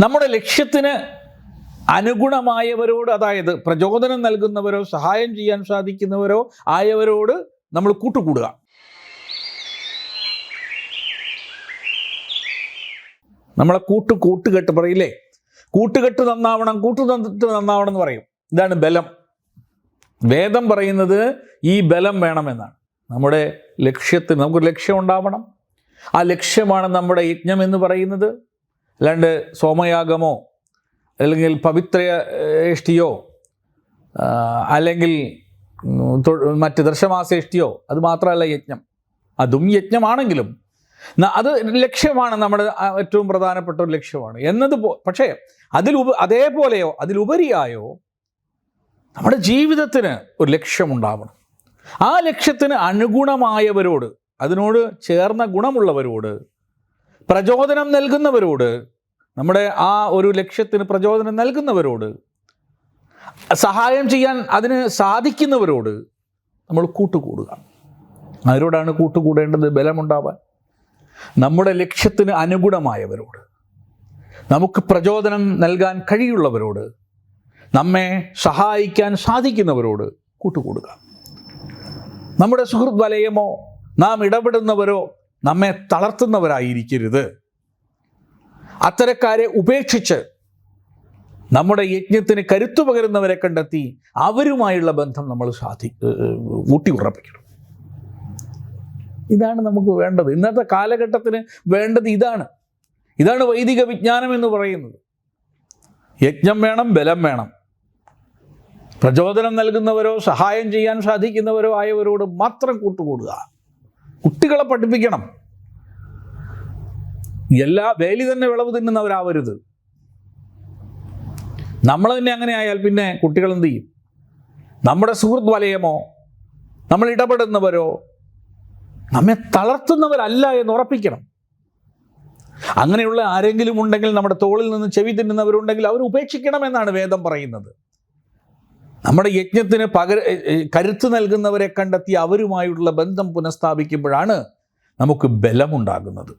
നമ്മുടെ ലക്ഷ്യത്തിന് അനുഗുണമായവരോട് അതായത് പ്രചോദനം നൽകുന്നവരോ സഹായം ചെയ്യാൻ സാധിക്കുന്നവരോ ആയവരോട് നമ്മൾ കൂട്ടുകൂടുക. നമ്മളെ കൂട്ട് കൂട്ടുകെട്ട് പറയില്ലേ? കൂട്ടുകെട്ട് നന്നാവണം കൂട്ടു തന്നിട്ട് നന്നാവണം എന്ന് പറയും. ഇതാണ് ബലം. വേദം പറയുന്നത് ഈ ബലം വേണമെന്നാണ്. നമ്മുടെ ലക്ഷ്യത്തിന് നമുക്ക് ലക്ഷ്യം ഉണ്ടാവണം. ആ ലക്ഷ്യമാണ് നമ്മുടെ യജ്ഞം എന്ന് പറയുന്നത്. അല്ലാണ്ട് സോമയാഗമോ അല്ലെങ്കിൽ പവിത്ര ഏഷ്ടിയോ അല്ലെങ്കിൽ മറ്റ് ദർശമാസേഷ്ടിയോ അത് മാത്രമല്ല യജ്ഞം. അതും യജ്ഞമാണെങ്കിലും അത് ലക്ഷ്യമാണ് നമ്മുടെ ഏറ്റവും പ്രധാനപ്പെട്ട ഒരു ലക്ഷ്യമാണ്. എന്നത് പക്ഷേ അതിലുപ അതേപോലെയോ അതിലുപരിയായോ നമ്മുടെ ജീവിതത്തിന് ഒരു ലക്ഷ്യമുണ്ടാവണം. ആ ലക്ഷ്യത്തിന് അനുഗുണമായവരോട് അതിനോട് ചേർന്ന ഗുണമുള്ളവരോട് പ്രചോദനം നൽകുന്നവരോട് നമ്മുടെ ആ ഒരു ലക്ഷ്യത്തിന് പ്രചോദനം നൽകുന്നവരോട് സഹായം ചെയ്യാൻ അതിന് സാധിക്കുന്നവരോട് നമ്മൾ കൂട്ടുകൂടുക. ആരോടാണ് കൂട്ടുകൂടേണ്ടത്? ബലമുണ്ടാവാൻ. നമ്മുടെ ലക്ഷ്യത്തിന് അനുഗുണമായവരോട് നമുക്ക് പ്രചോദനം നൽകാൻ കഴിയുള്ളവരോട് നമ്മെ സഹായിക്കാൻ സാധിക്കുന്നവരോട് കൂട്ടുകൂടുക. നമ്മുടെ സുഹൃത്ത് വലയമോ നാം ഇടപെടുന്നവരോ നമ്മെ തളർത്തുന്നവരായിരിക്കരുത്. അത്തരക്കാരെ ഉപേക്ഷിച്ച് നമ്മുടെ യജ്ഞത്തിന് കരുത്തു പകരുന്നവരെ കണ്ടെത്തി അവരുമായുള്ള ബന്ധം നമ്മൾ സാധി ഊട്ടി ഉറപ്പിക്കണം. ഇതാണ് നമുക്ക് വേണ്ടത്. ഇന്നത്തെ കാലഘട്ടത്തിന് വേണ്ടത് ഇതാണ്. ഇതാണ് വൈദിക വിജ്ഞാനം എന്ന് പറയുന്നത്. യജ്ഞം വേണം ബലം വേണം. പ്രചോദനം നൽകുന്നവരോ സഹായം ചെയ്യാൻ സാധിക്കുന്നവരോ ആയവരോട് മാത്രം കൂട്ടുകൂടുക. കുട്ടികളെ പഠിപ്പിക്കണം. എല്ലാ വേലി തന്നെ വിളവ് തിന്നുന്നവരാവരുത്. നമ്മൾ തന്നെ അങ്ങനെ ആയാൽ പിന്നെ കുട്ടികൾ എന്ത് ചെയ്യും? നമ്മുടെ സുഹൃത്ത് വലയമോ നമ്മൾ ഇടപെടുന്നവരോ നമ്മെ തളർത്തുന്നവരല്ല എന്ന് ഉറപ്പിക്കണം. അങ്ങനെയുള്ള ആരെങ്കിലും ഉണ്ടെങ്കിൽ നമ്മുടെ തോളിൽ നിന്ന് ചെവി തിന്നുന്നവരുണ്ടെങ്കിൽ അവർ ഉപേക്ഷിക്കണമെന്നാണ് വേദം പറയുന്നത്. നമ്മുടെ യജ്ഞത്തിന് പകര കരുത്ത് നൽകുന്നവരെ കണ്ടെത്തി അവരുമായുള്ള ബന്ധം പുനഃസ്ഥാപിക്കുമ്പോഴാണ് നമുക്ക് ബലമുണ്ടാകുന്നത്.